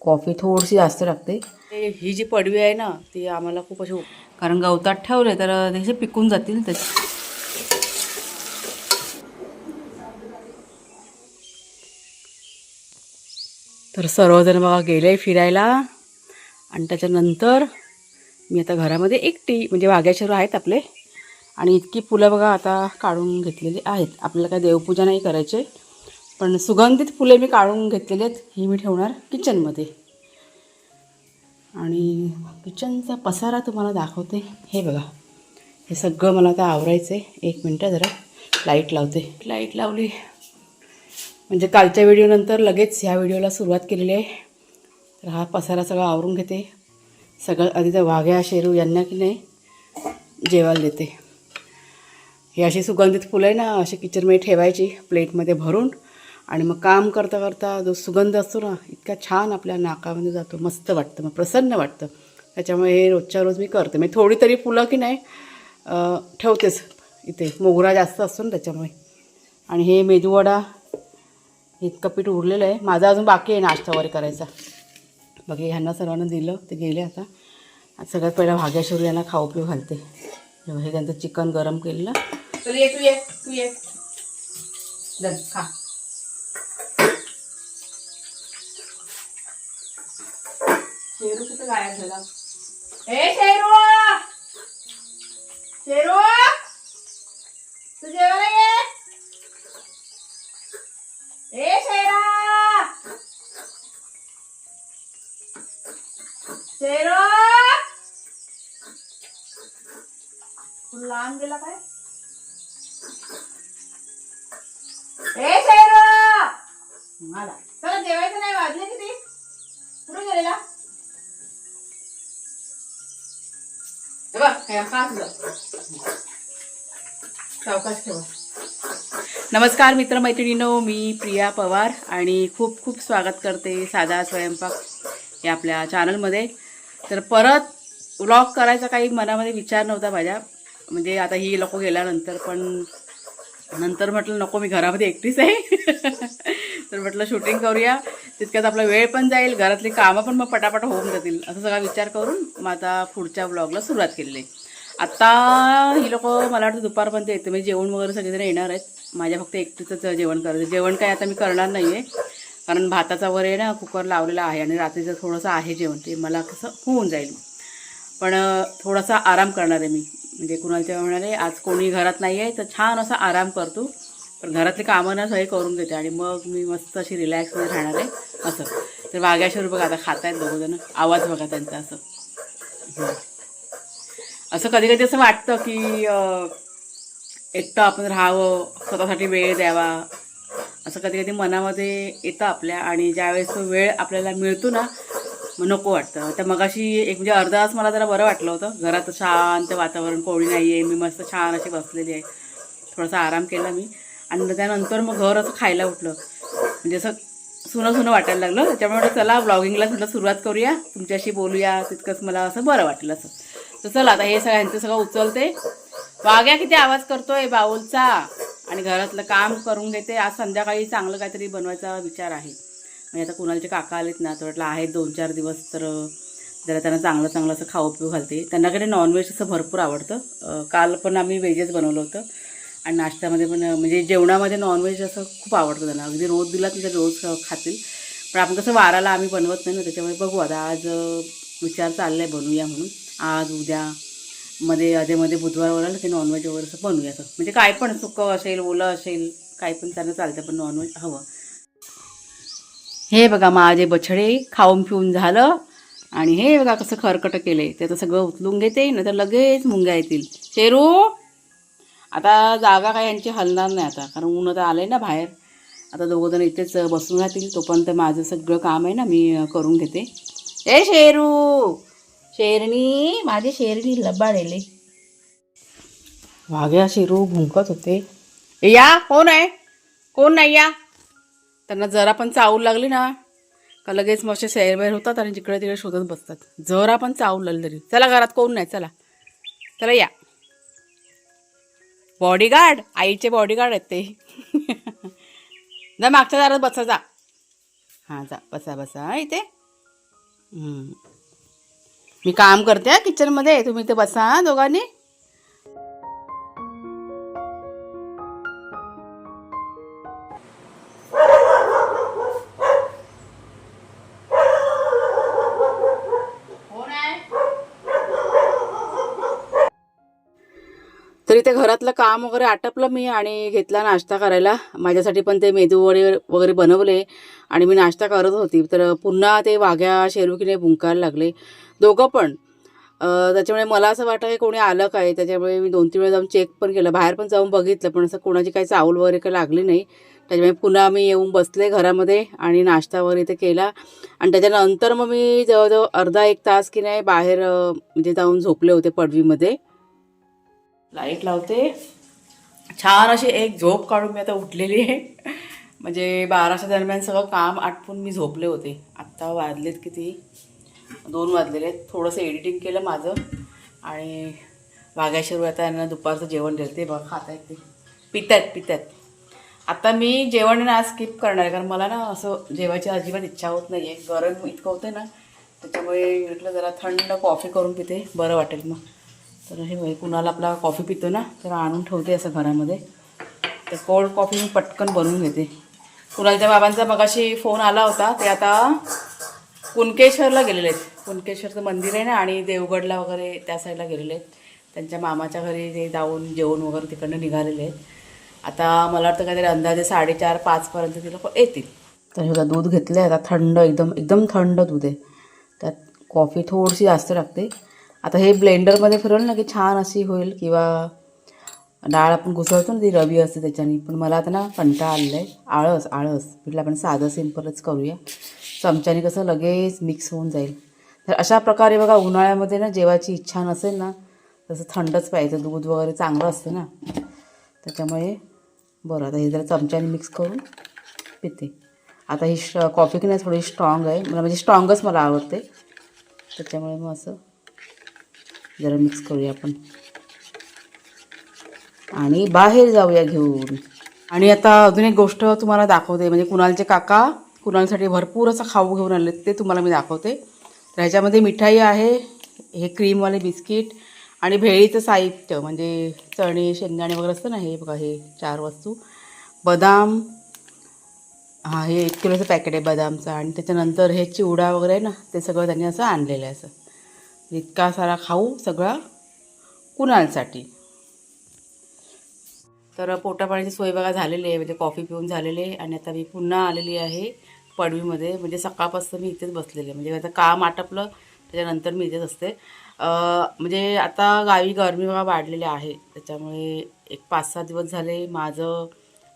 Coffee थोडीशी जास्त लागते. ते ही जी पडवी आहे ना ती आम्हाला खूप अशी कारण गवतात ठेवले तर त्याचे पिकून जातील त्याचे. तर सर्वजण बघा गेले फिरायला. आणि त्याच्यानंतर मी आता घरामध्ये एकटी म्हणजे वाघ्याश्वर आहेत आपले. आणि इतकी फुलं बघा आता काढून घेतलेली आहेत. आपल्याला काय देवपूजा नाही करायचे. पण सुगंधित फुले मी काढून घेतलेली आहेत ही मी ठेवणार किचनमध्ये. आणि किचनचा पसारा तुम्हाला दाखवते. हे बघा. हे सगळं मला आता आवरायचं आहे एक मिनटं जरा लाइट लावते. लाइट लावली. म्हणजे कालच्या व्हिडिओनंतर लगेच ह्या व्हिडिओला सुरुवात केलेली आहे. तर हा पसारा सगळा आवरून घेते. सगळं आधी तर वाघ्या शेरू यांना की नाही जेवायला देते. ही अशी सुगंधित फुलं आहे ना अशी किचनमध्ये ठेवायची प्लेटमध्ये भरून. आणि मग काम करता करता जो सुगंध असतो ना इतका छान आपल्या नाकामध्ये जातो. मस्त वाटतं मग प्रसन्न वाटतं. त्याच्यामुळे हे रोजच्या रोज मी करते. मी थोडी तरी फुलं की नाही ठेवतेच इथे. मोगरा जास्त असतो ना त्याच्यामुळे. आणि हे मेदूवडा इतकं पीठ उरलेलं आहे. माझा अजून बाकी आहे नाश्ता वगैरे करायचा. बघ ह्यांना सर्वांना दिलं ते गेले आता. सगळ्यात पहिला भाग्याश्वर यांना खाऊ पिऊ घालते. हे त्यांचं चिकन गरम केलेलं. तर ये तू ये तू ये. खा. शेरू कुठं गायब झाला? ए शेरू! शेरू! तू जेवायला ये? ए शेरा! शेरू! तू लहान गेला काय? ए शेरू! मला. चला जेवायचं नाही वाजले किती? कुठे गेलेला? नमस्कार मित्रमैत्रिणींनो मी प्रिया पवार आणि खूप खूप स्वागत करते साधा स्वयंपाक या आपल्या चॅनलमध्ये तर परत व्लॉग करायचा काही मनामध्ये विचार नव्हता माझ्या. म्हणजे आता ही लोक गेल्यानंतर पण नंतर म्हटलं नको मी घरामध्ये एकटीच आहे. तर म्हटलं शूटिंग करूया. तितक्यात आपला वेळ पण जाईल घरातली कामं पण मग पटापट होऊन जातील. असं सगळा विचार करून मग आता पुढच्या ब्लॉगला सुरुवात केलेली. आहे आता ही लोक मला वाटतं दुपारपर्यंत येते म्हणजे जेवण वगैरे सगळेजण येणार आहेत. माझ्या फक्त एकटीचंच जेवण करायचं. जेवण काय आता मी करणार नाही आहे कारण भाताचा वगैरे ना कुकर लावलेला आहे आणि रात्रीचं थोडंसं आहे जेवण. ते मला कसं होऊन जाईल. पण थोडासा आराम करणार आहे मी. म्हणजे कुणाला म्हणाले आज कोणी घरात नाही आहे तर छान असा आराम करतो पण घरातले कामं ना सगळे करून देते आणि मग मी मस्त अशी रिलॅक्समध्ये राहणार आहे. असं. तर वाघ्याश्वर बघा आता खात आहेत दोघंजणं आवाज बघा त्यांचा असं. असं कधी कधी असं वाटतं की एकटं आपण राहावं स्वतःसाठी वेळ द्यावा. असं कधी कधी मनामध्ये येतं आपल्या आणि ज्यावेळेस तो वेळ आपल्याला मिळतो ना मग नको वाटतं. तर मगाशी एक म्हणजे अर्धा तास मला जरा बरं वाटलं होतं. घरात शांत वातावरण कोणी नाही आहे मी मस्त छान अशी बसलेली आहे. थोडासा आराम केला मी. आणि त्यानंतर मग घर असं खायला उठलं. म्हणजे असं सुनं सुनं वाटायला लागलं. त्याच्यामुळे चला ब्लॉगिंगला सुद्धा सुरुवात करूया. तुमच्याशी बोलूया. तितकंच मला असं बरं वाटलं असं. तर चला आता हे सगळ्यांचं सगळं उचलते. वाघ्या किती आवाज करतोय बाऊलचा. आणि घरातलं काम करून घेते. आज संध्याकाळी चांगलं काहीतरी बनवायचा विचार आहे. म्हणजे आता कुणालचे काका आलेत ना तर वाटलं आहेत दोन चार दिवस तर जरा त्यांना चांगलं चांगलं असं खाऊ पिऊ घालते. त्यांनाकडे नॉनव्हेज असं भरपूर आवडतं. काल पण आम्ही व्हेजच बनवलं होतं. आणि नाश्त्यामध्ये पण म्हणजे जेवणामध्ये नॉनव्हेज असं खूप आवडतं त्यांना. अगदी रोज दिला तर रोज खातील. पण आपण कसं वाराला आम्ही बनवत नाही ना त्याच्यामुळे बघू आता आज विचार चालला आहे बनवूया म्हणून. आज उद्या मध्ये अधेमध्ये बुधवार वगैरे ते नॉनव्हेज वगैरे असं बनवूया. असं म्हणजे काय पण सुकं असेल ओलं असेल काय पण त्यांना चालतं पण नॉनव्हेज हवं. हे बघा माझे बछडे खाऊन पिऊन झालं. आणि हे बघा कसं खरकट केलंय. ते आता सगळं उचलून घेते ना तर लगेच मुंग्या येतील. शेरू आता जागा काय यांची हलणार नाही आता कारण ऊन आता आलंय ना बाहेर. आता दोघं जण इथेच बसून राहतील तोपर्यंत माझं सगळं काम आहे ना मी करून घेते. ए शेरू! शेरणी माझी शेरणी लबाडेले. वाघ्या शेरू भुंकत होते. या कोण आहे? कोण नाही या? त्यांना जरा पण चावू लागली ना का लगेच मस्त सैरबाहेर होतात आणि जिकडे तिकडे शोधत बसतात. जरा पण चावू लागली तरी. चला घरात कोण नाही चला. चला या. बॉडीगार्ड आईचे बॉडीगार्ड आहेत ते. जा मागच्या दारात बसा जा. हां जा. बसा बसा. इथे. मी काम करते किचनमध्ये तुम्ही ते बसा दोघांनी. तर इथे घरातलं काम वगैरे आटपलं मी आणि घेतला नाश्ता करायला. माझ्यासाठी पण ते मेदू वडे वगैरे बनवले आणि मी नाश्ता करत होती. तर पुन्हा ते वाघ्या शेरुकीने भुंकायला लागले. दोघं पण. त्याच्यामुळे मला असं वाटतं की कोणी आलं काय? त्याच्यामुळे मी दोन तीन वेळा जाऊन चेक पण केलं. बाहेर पण जाऊन बघितलं पण असं कोणाची काही चावल वगैरे काही लागली नाही. त्याच्यामुळे पुन्हा मी येऊन बसले घरामध्ये आणि नाश्ता वगैरे इथे केला. आणि त्याच्यानंतर मग मी जवळजवळ अर्धा एक तास की नाही बाहेर म्हणजे जाऊन झोपले होते पडवीमध्ये लाइट लावते. छान अशी एक झोप काढून मी आता उठलेली आहे. म्हणजे बाराच्या दरम्यान सगळं काम आटपून मी झोपले होते. आत्ता वाजलेत किती? दोन वाजलेले आहेत. थोडंसं एडिटिंग केलं माझं. आणि वाघ्याशिवाय आता यांना दुपारचं जेवण दिलं ते बघ खात आहेत ते. पितात पितात आता मी जेवण ना स्किप करणार आहे. कारण मला ना असं जेवायची अजिबात इच्छा होत नाही आहे गरम इतकं होतं ना त्याच्यामुळे म्हटलं जरा थंड कॉफी करून पिते. बरं वाटेल मग. तर हे कुणाला आपला कॉफी पितो ना तर आणून ठेवते असं घरामध्ये. तर कोल्ड कॉफी मी पटकन बनवून घेते. कुणालच्या बाबांचा मगाशी फोन आला होता ते आता कुणकेश्वरला गेलेले आहेत. कुणकेश्वरचं मंदिर आहे ना आणि देवगडला वगैरे त्या साईडला गेलेले आहेत. त्यांच्या मामाच्या घरी ते जाऊन जेवण वगैरे तिकडनं निघालेले आहेत. आता मला वाटतं काहीतरी अंदाजे साडेचार पाचपर्यंत ते लोक येतील. तर हे दूध घेतलं आहे आता थंड एकदम एकदम थंड दूध आहे. त्यात कॉफी थोडीशी जास्त लागते आता हे ब्लेंडरमध्ये फिरवलं ना की छान अशी होईल किंवा डाळ आपण घुसळतो ना ती रवी असते त्याच्याने. पण मला आता ना कंटाळा आलेला आहे. आळस आळस. म्हटलं आपण साधं सिंपलच करूया. चमच्याने कसं लगेच मिक्स होऊन जाईल. तर अशा प्रकारे बघा उन्हाळ्यामध्ये ना जेवायची इच्छा नसेल ना तसं थंडच पाहिजे. दूध वगैरे चांगलं असतं ना. त्याच्यामुळे बरं आता हे जरा चमच्याने मिक्स करून पिते. आता ही श कॉफी की नाही थोडी स्ट्रॉंग आहे. मला म्हणजे स्ट्रॉंगच मला आवडते. त्याच्यामुळे मग असं जरा मिक्स करूया आपण. आणि बाहेर जाऊया घेऊन. आणि आता अजून एक गोष्ट तुम्हाला दाखवते म्हणजे कुणालचे काका कुणालसाठी भरपूर असं खाऊ घेऊन आले ते तुम्हाला मी दाखवते. तर ह्याच्यामध्ये मिठाई आहे हे क्रीमवाले बिस्किट आणि भेळीचं साहित्य म्हणजे चणे शेंगदाणे वगैरे असतं ना हे बघा हे चार वस्तू. बदाम हां हे एक किलोचं पॅकेट आहे बदामचं आणि त्याच्यानंतर हे चिवडा वगैरे आहे ना ते सगळं त्यांनी असं आणलेलं आहे असं. इतका सारा खाऊ सगळा कुणालसाठी? तर पोटापाण्याची सोय बघा झालेली आहे म्हणजे कॉफी पिऊन झालेली आहे आणि आता मी पुन्हा आलेली आहे पडवीमध्ये म्हणजे सकाळपासून मी इथेच बसलेले आहे. म्हणजे आता काम आटपलं त्याच्यानंतर मी इथेच असते. म्हणजे आता गावी गरमी बघा वाढलेली आहे त्याच्यामुळे एक पाच सहा दिवस झाले माझं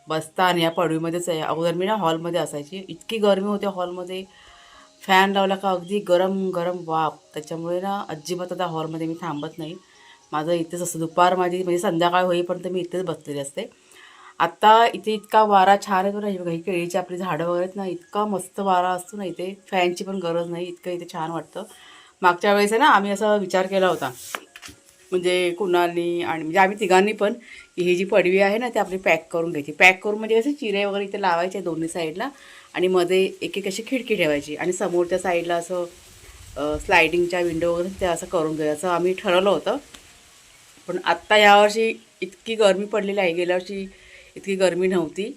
बसतान या पडवीमध्येच आहे. अगोदर मी ना हॉलमध्ये असायची. इतकी गरमी होते हॉलमध्ये. फॅन लावला का अगदी गरम गरम वाफ त्याच्यामुळे ना अजिबात आता हॉलमध्ये मी थांबत नाही. माझं इथेच असतं. दुपार माझी म्हणजे संध्याकाळ होईपर्यंत मी इथेच बसलेली असते. आत्ता इथे इतका वारा छान येतो ना काही केळीची आपली झाडं वगैरे आहेत ना इतका मस्त वारा असतो ना इथे. फॅनची पण गरज नाही इतकं इथे छान वाटतं. मागच्या वेळेस आहे ना आम्ही असा विचार केला होता. म्हणजे कुणालनी आणि म्हणजे आम्ही तिघांनी पण ही जी पडवी आहे ना ती आपली पॅक करून घ्यायची. पॅक करून म्हणजे असे चिरे वगैरे इथे लावायचे दोन्ही साईडला. आणि मध्ये एक एक अशी खिडकी ठेवायची आणि समोरच्या साईडला असं स्लायडिंगच्या विंडो वगैरे ते असं करून घ्यायचं. आम्ही ठरवलं होतं. पण आत्ता यावर्षी इतकी गरमी पडलेली आहे. गेल्या वर्षी इतकी गरमी नव्हती.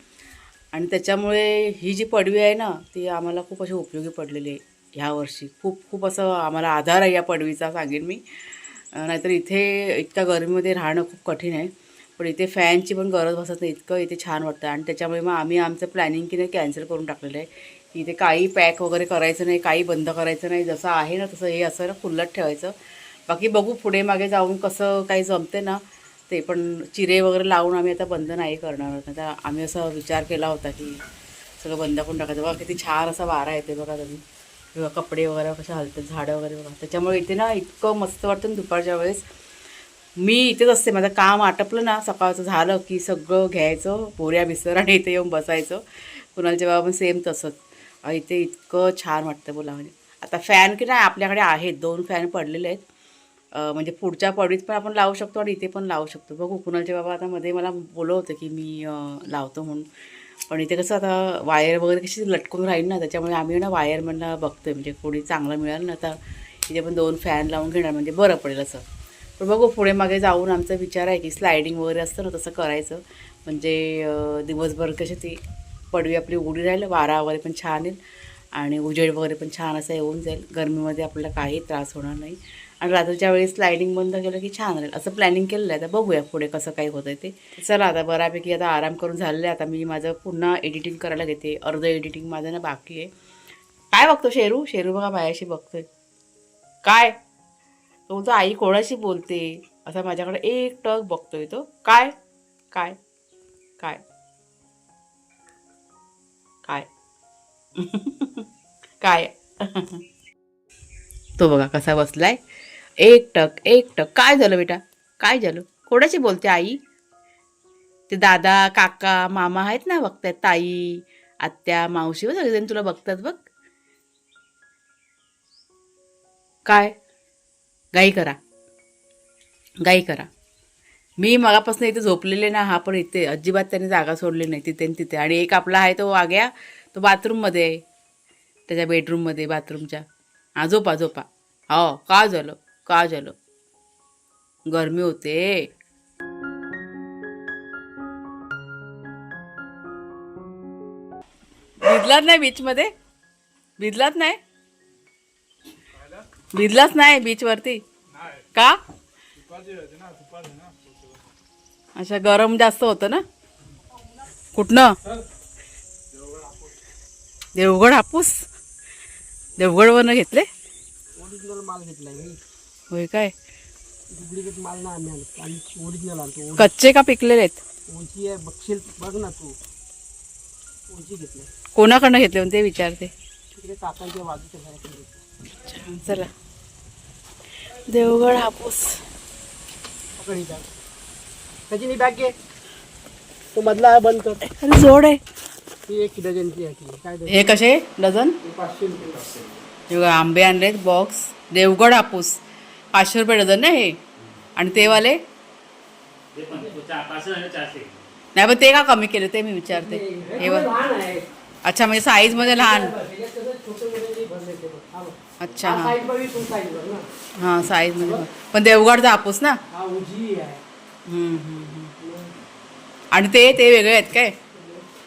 आणि त्याच्यामुळे ही जी पडवी आहे ना ती आम्हाला खूप अशी उपयोगी पडलेली आहे ह्या वर्षी. खूप खूप असं आम्हाला आधार आहे या पडवीचा सांगेन मी. नाहीतर इथे इतक्या गरमीमध्ये राहणं खूप कठीण आहे. पण इथे फॅनची पण गरज बसत नाही. इतकं इथे छान वाटतं आणि त्याच्यामुळे मग आम्ही आमचं प्लॅनिंग की नाही कॅन्सल करून टाकलेलं आहे. की इथे काही पॅक वगैरे करायचं नाही काही बंद करायचं नाही. जसं आहे ना तसं हे असं ना खुल्लत ठेवायचं. बाकी बघू पुढे मागे जाऊन कसं काही जमते ना ते पण चिरे वगैरे लावून आम्ही आता बंद नाही करणार आता आम्ही असा विचार केला होता की सगळं बंद करून टाकायचं. बघा किती छान असा वारा येते बघा तुम्ही. किंवा कपडे वगैरे कसे हलतात झाडं वगैरे बघा. त्याच्यामुळे इथे ना इतकं मस्त वाटतं दुपारच्या वेळेस. मी इथेच असते. माझं काम आटपलं ना सकाळचं झालं की सगळं घ्यायचं बोऱ्या बिस्तर आणि इथे येऊन बसायचं. कुणालच्या बाबा पण सेम तसंच. इथे इतकं छान वाटतं बोला म्हणजे आता फॅन की नाही आपल्याकडे आहेत. दोन फॅन पडलेले आहेत. म्हणजे पुढच्या पडीत पण आपण लावू शकतो आणि इथे पण लावू शकतो. बघू कुणालचे बाबा आता मध्ये मला बोलवतं की मी लावतो म्हणून. पण इथे कसं आता वायर वगैरे कशी लटकून राहील ना त्याच्यामुळे आम्ही ना वायरमॅनला बघतोय. म्हणजे कोणी चांगलं मिळालं ना आता इथे पण दोन फॅन लावून घेणार. म्हणजे बरं पडेल असं. पण बघू पुढे मागे जाऊन आमचा विचार आहे की स्लायडिंग वगैरे असतं ना तसं करायचं. म्हणजे दिवसभर कशी ती पडवी आपली उघडी राहील वारा वगैरे पण छान येईल आणि उजेड वगैरे पण छान असं येऊन जाईल. गरमीमध्ये आपल्याला काही त्रास होणार नाही. आणि रात्रीच्या वेळी स्लायडिंग बंद केलं की छान राहील. असं प्लॅनिंग केलेलं आहे. आता बघूया पुढे कसं काही होतं ते. चला आता बऱ्यापैकी आता आराम करून झालेलं आहे. आता मी माझं पुन्हा एडिटिंग करायला घेते. अर्ध एडिटिंग माझं ना बाकी आहे. काय बघतो शेरू? शेरू बघा बायाशी बघतोय. काय? तो म्हणतो आई कोणाशी बोलते? असा माझ्याकडे एक टक बघतोय तो. काय? काय? काय? काय? काय? तो बघा कसा बसलाय. एक टक एक टक. काय झालं बेटा? काय झालं? कोणाशी बोलते आई? ते दादा काका मामा आहेत ना बघतायत ताई आत्या मावशी सगळेजण तुला बघतात बघ. काय? गाई करा. गाई करा. मी मगापासून इथे झोपलेले ना हा पण इथे अजिबात त्याने जागा सोडली नाही तिथे आणि तिथे. आणि एक आपला आहे तो वाग्या तो बाथरूममध्ये आहे. त्याच्या बेडरूममध्ये बाथरूमच्या. हा झोपा झोपा हो का झालं? का झालं? गरमी होते. भिजलात नाही बीचमध्ये भिजलात नाही? भिजलाच नाही बीचवरती का? अच्छा गरम जास्त होतं ना? कुठनं? देवगड हापूस? देवगडवरनं घेतले? ओरिजिनल माल होय काय? डुप्लिकेट माल ना आम्ही आणतो. आम्ही ओरिजिनल आणतो. कच्चे का पिकलेले आहेत? ओळची आहे बघशील बघ ना तू. ओळची घेतलाय कोणाकडनं घेतले? म्हणून ते विचारते. तिकडे काकांच्या बाजूच्या घराकडे घेतलं. चला. देवगड हापूस. ही त्याची बॅग घे. तो मधला बंद कर. अरे जोड आहे. ती एक डझनची आहे ती. काय डझन? हे कसे? डझन? पाचशे रुपये हे बघा, आंबे आणलेत बॉक्स देवगड हापूस. पाचशे रुपये डझन ना हे? आणि ते वाले? नाही पण ते का कमी केले? ते मी विचारते. हे बघ. अच्छा म्हणजे साईजमध्ये लहान त्याच्यात कसं छोटे मोठे भरले ते बघ. हा बघ. अच्छा हा हा. साईज बघ ना. हा साईजमध्ये पण. देवगडचा हापूस ना? हा उजी आहे. हम्म, हम्म, हम्म. आणि ते ते वेगळे आहेत काय?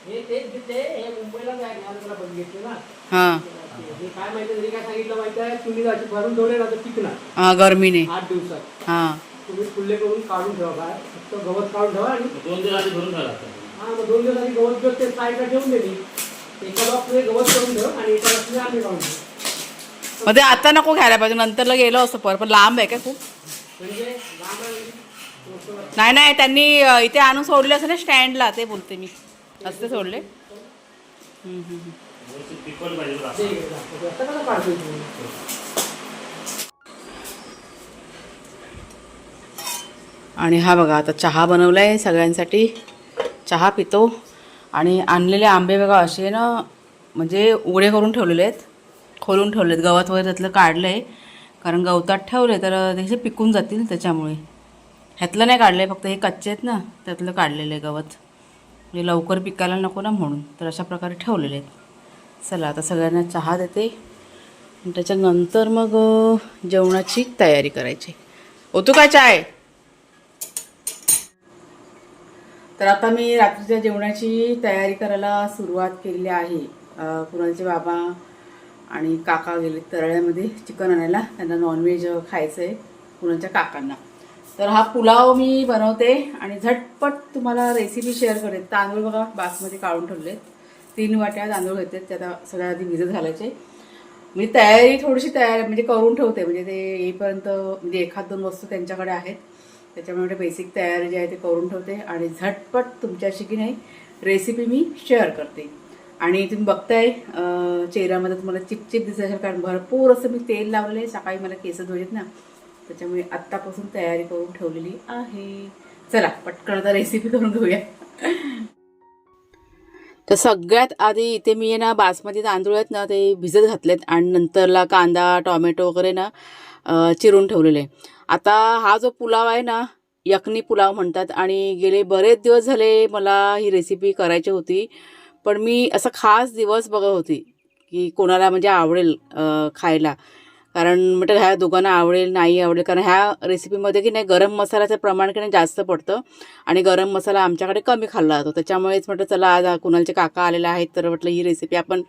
हे तेच हे मुंबईला जाय ना तुला बघितलं ना. हा. हे काय माहिती तरी काय सांगितलं माहिती आहे? तुम्ही भरून ठेवले ना तर टिकणार हा गरमीने. आठ दिवसात. हा. तुम्ही फुल्ले करून काढून ठेवा काय फक्त गवत काढून ठेवा आणि दोन दिवस आधी भरून ठेवला हा मग दोन दिवस आधी गवत घेऊन ते साईडला ठेवून दे मी एका गवत करून ठेव आणि एका आम्ही काढून ठेवू मग ते आता नको घ्यायला पाहिजे नंतरला गेलो असतं पर पण लांब आहे का खूप? नाही नाही त्यांनी इथे आणून सोडले असं ना स्टँडला ते बोलते मी. असते सोडले. ते आणि हा बघा आता चहा बनवला आहे सगळ्यांसाठी. चहा पितो. आणि आणलेले आंबे बघा असे ना म्हणजे उघडे करून ठेवलेले आहेत. खोलून ठेवलेत. गवत वगैरे त्यातलं काढलं आहे कारण गवतात ठेवले तर त्याचे पिकून जातील त्याच्यामुळे. ह्यातलं नाही काढलं आहे फक्त हे कच्चे आहेत ना त्यातलं काढलेलं आहे गवत. म्हणजे लवकर पिकायला नको ना म्हणून. तर अशा प्रकारे ठेवलेले आहेत. चला आता सगळ्यांना चहा देते. आणि त्याच्यानंतर मग जेवणाची तयारी करायची. होतो काय चाय? तर आता मी रात्रीच्या जेवणाची तयारी करायला सुरुवात केलेली आहे. कुणाचे बाबा आणि काका गेले तरळ्यामध्ये चिकन आणायला. त्यांना नॉनव्हेज खायचं आहे पुण्याच्या काकांना. तर हा पुलाव मी बनवते आणि झटपट तुम्हाला रेसिपी शेअर करेन. तांदूळ बघा बासमती काढून ठेवले तीन वाट्या तांदूळ घेते ते आता सगळ्या आधी भिजत घालायचे. मी तयारी थोडीशी तयार म्हणजे करून ठेवते. म्हणजे ते येईपर्यंत म्हणजे एखाद दोन वस्तू त्यांच्याकडे आहेत. त्याच्यामुळे बेसिक तयारी जी आहे ते करून ठेवते. आणि झटपट तुमच्याशी की नाही रेसिपी मी शेअर करते. आणि तुम्ही बघताय चेहऱ्यामध्ये तुम्हाला चिपचिप दिसायचं कारण भरपूर असं मी तेल लावलेलं आहे. सकाळी मला केस धुळेत ना. त्याच्यामुळे आत्तापासून तयारी करून ठेवलेली आहे. चला पटकन आता रेसिपी करून घेऊया. तर सगळ्यात आधी इथे मी आहे ना बासमती तांदूळ आहेत ना ते भिजत घातलेत आणि नंतरला कांदा टॉमॅटो वगैरे ना चिरून ठेवलेले आता हा जो पुलाव आहे ना यखनी पुलाव म्हणतात आणि गेले बरेच दिवस झाले मला ही रेसिपी करायची होती. पण मी असं खास दिवस बघत होती की कोणाला म्हणजे आवडेल खायला. कारण म्हटलं ह्या दोघांना आवडेल नाही आवडेल कारण ह्या रेसिपीमध्ये की नाही गरम मसाल्याचं प्रमाण की नाही जास्त पडतं आणि गरम मसाला आमच्याकडे कमी खाल्ला जातो. त्याच्यामुळेच म्हटलं चला आज कुणालचे काका आलेले आहेत तर म्हटलं ही रेसिपी आपण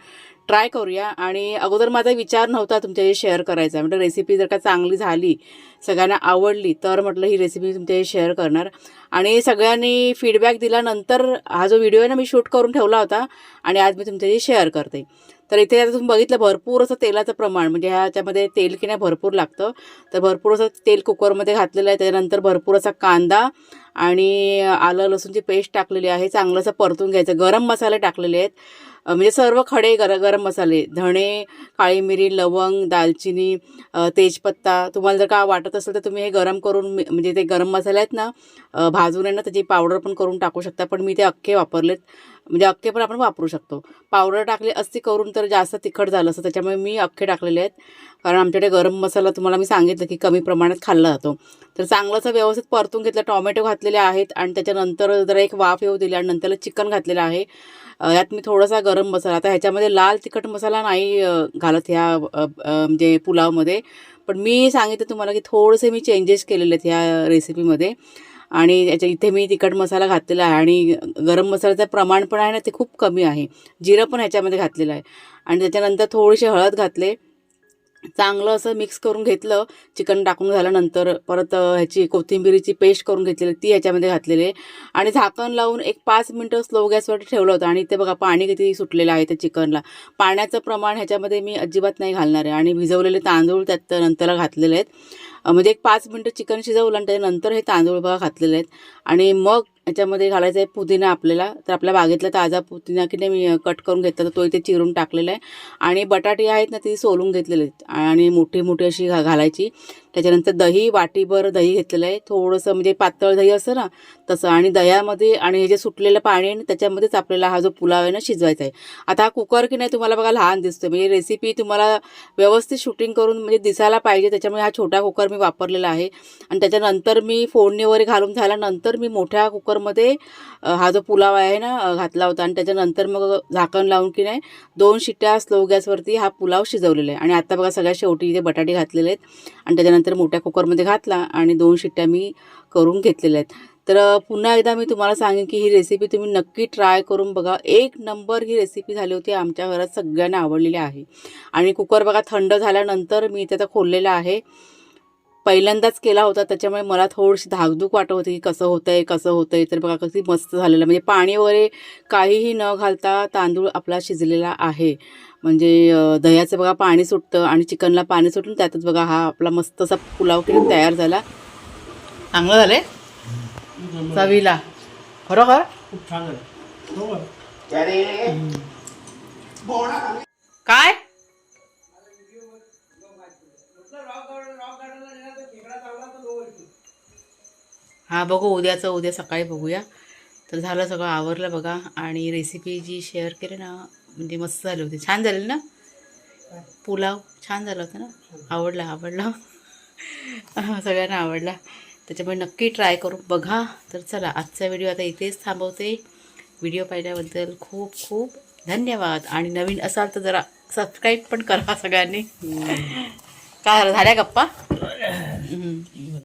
ट्राय करूया. आणि अगोदर माझा विचार नव्हता तुमच्याशी शेअर करायचा. म्हणजे म्हटलं रेसिपी जर का चांगली झाली सगळ्यांना आवडली तर म्हटलं ही रेसिपी तुमच्याशी शेअर करणार. आणि सगळ्यांनी फीडबॅक दिल्यानंतर हा जो व्हिडिओ आहे ना मी शूट करून ठेवला होता आणि आज मी तुमच्याशी शेअर करते. तर इथे आता तुम्ही बघितलं भरपूर असं तेलाचं प्रमाण म्हणजे ह्याच्यामध्ये तेल की नाही भरपूर लागतं. तर भरपूर असं तेल कुकरमध्ये घातलेलं आहे. त्याच्यानंतर भरपूर असा कांदा आणि आलं लसूणची पेस्ट टाकलेली आहे. चांगलं असं परतून घ्यायचं. गरम मसाले टाकलेले आहेत. म्हणजे सर्व खडे गर गरम मसाले धणे काळी मिरी लवंग दालचिनी तेजपत्ता तुम्हाला जर का वाटत असेल तर तुम्ही हे गरम करून म्हणजे ते गरम मसाले आहेत ना भाजून आहे ना त्याची पावडर पण करून टाकू शकता पण मी ते अख्खे वापरलेत. म्हणजे अख्खे पण आपण वापरू शकतो. पावडर टाकली असती करून तर जास्त तिखट झालं असतं त्याच्यामुळे मी अख्खे टाकलेले आहेत. कारण आमच्याकडे गरम मसाला तुम्हाला मी सांगितलं की कमी प्रमाणात खाल्ला जातो. तर चांगलं असं व्यवस्थित परतून घेतलं टॉमॅटो घातलेले आहेत आणि त्याच्यानंतर जरा एक वाफ येऊ दिली आणि नंतर चिकन घातलेलं आहे. यात मी थोडासा गरम मसाला आता ह्याच्यामध्ये लाल तिखट मसाला नाही घालत ह्या म्हणजे पुलावमध्ये. पण मी सांगितलं तुम्हाला की थोडेसे मी चेंजेस केलेले आहेत ह्या रेसिपीमध्ये आणि याच्या इथे मी तिखट मसाला घातलेला आहे आणि गरम मसाल्याचं प्रमाण पण आहे ना ते खूप कमी आहे. जिरं पण ह्याच्यामध्ये घातलेलं आहे. आणि त्याच्यानंतर थोडीशी हळद घातले. चांगलं असं मिक्स करून घेतलं. चिकन टाकून झाल्यानंतर परत ह्याची कोथिंबिरीची पेस्ट करून घेतलेली ती ह्याच्यामध्ये घातलेली आहे. आणि झाकण लावून एक पाच मिनटं स्लो गॅसवरती ठेवलं होतं आणि ते बघा पाणी किती सुटलेलं आहे त्या चिकनला. पाण्याचं प्रमाण ह्याच्यामध्ये मी अजिबात नाही घालणार आहे. आणि भिजवलेले तांदूळ त्यात नंतरला घातलेले आहेत. म्हणजे एक पाच मिनटं चिकन शिजवलं आणि त्याच्यानंतर हे तांदूळ बघा घातलेले आहेत. आणि मग याच्यामध्ये घालायचा आहे पुदिना आपल्याला. तर आपल्या बागेतला ताजा पुदिना की नाही मी कट करून घेतला तर तो इथे चिरून टाकलेला आहे. आणि बटाटे आहेत ना ती सोलून घेतलेले आहेत. आणि मोठी मोठी अशी घा घालायची. त्याच्यानंतर दही वाटीभर दही घेतलेलं आहे. थोडंसं म्हणजे पातळ दही असतं ना तसं. आणि दह्यामध्ये आणि हे जे सुटलेलं पाणी आहे त्याच्यामध्येच आपल्याला हा जो पुलाव आहे ना शिजवायचा आहे. आता हा कुकर की नाही तुम्हाला बघा लहान दिसतो म्हणजे रेसिपी तुम्हाला व्यवस्थित शूटिंग करून म्हणजे दिसायला पाहिजे. त्याच्यामुळे हा छोटा कुकर मी वापरलेला आहे. आणि त्याच्यानंतर मी फोडणी वगैरे घालून झाल्यानंतर मी मोठ्या कुकरमध्ये हा जो पुलाव आहे ना घातला होता. आणि त्याच्यानंतर मग झाकण लावून की नाही दोन शिट्ट्या स्लो गॅसवरती हा पुलाव शिजवलेला आहे. आणि आता बघा सगळ्या शेवटी इथे बटाटे घातलेले आहेत. आणि त्याच्यानंतर मोठ्या कुकरमध्ये घातला आणि दोन शिट्ट्या मी करून घेतलेल्या आहेत. तर पुन्हा एकदा मी तुम्हाला सांगेन की ही रेसिपी तुम्ही नक्की ट्राय करून बघा. एक नंबर ही रेसिपी झाली होती आमच्या घरात सगळ्यांना आवडलेली आहे. आणि कुकर बघा थंड झाल्यानंतर मी त्याचा आता खोललेला आहे. पहिल्यांदाच केला होता त्याच्यामुळे मला थोडीशी धाकधूक वाटत होती की कसं होतं आहे कसं होतं आहे तर बघा कधी मस्त झालेलं म्हणजे पाणी वगैरे काहीही न घालता तांदूळ आपला शिजलेला आहे. म्हणजे दह्याचं बघा पाणी सुटतं आणि चिकनला पाणी सुटून त्यातच बघा हा आपला मस्त असा पुलाव किती तयार झाला. चांगलं झालंय? चवीला. खरोखर? खूप छान आहे. काय? हा बघू उद्याचं उद्या सकाळी बघूया. तर झालं सगळं आवरलं बघा आणि रेसिपी जी शेअर केली ना म्हणजे मस्त झाली होती. छान झाली ना? पुलाव. छान झाला होता ना? आवडला आवडला. सगळ्यांना आवडला. त्याच्यामुळे नक्की ट्राय करून बघा. तर चला आजचा व्हिडिओ आता इथेच थांबवते. व्हिडिओ पाहिल्याबद्दल खूप खूप धन्यवाद. आणि नवीन असाल तर जरा सबस्क्राईब पण करा सगळ्यांनी. काय झालं झाल्या गप्पा.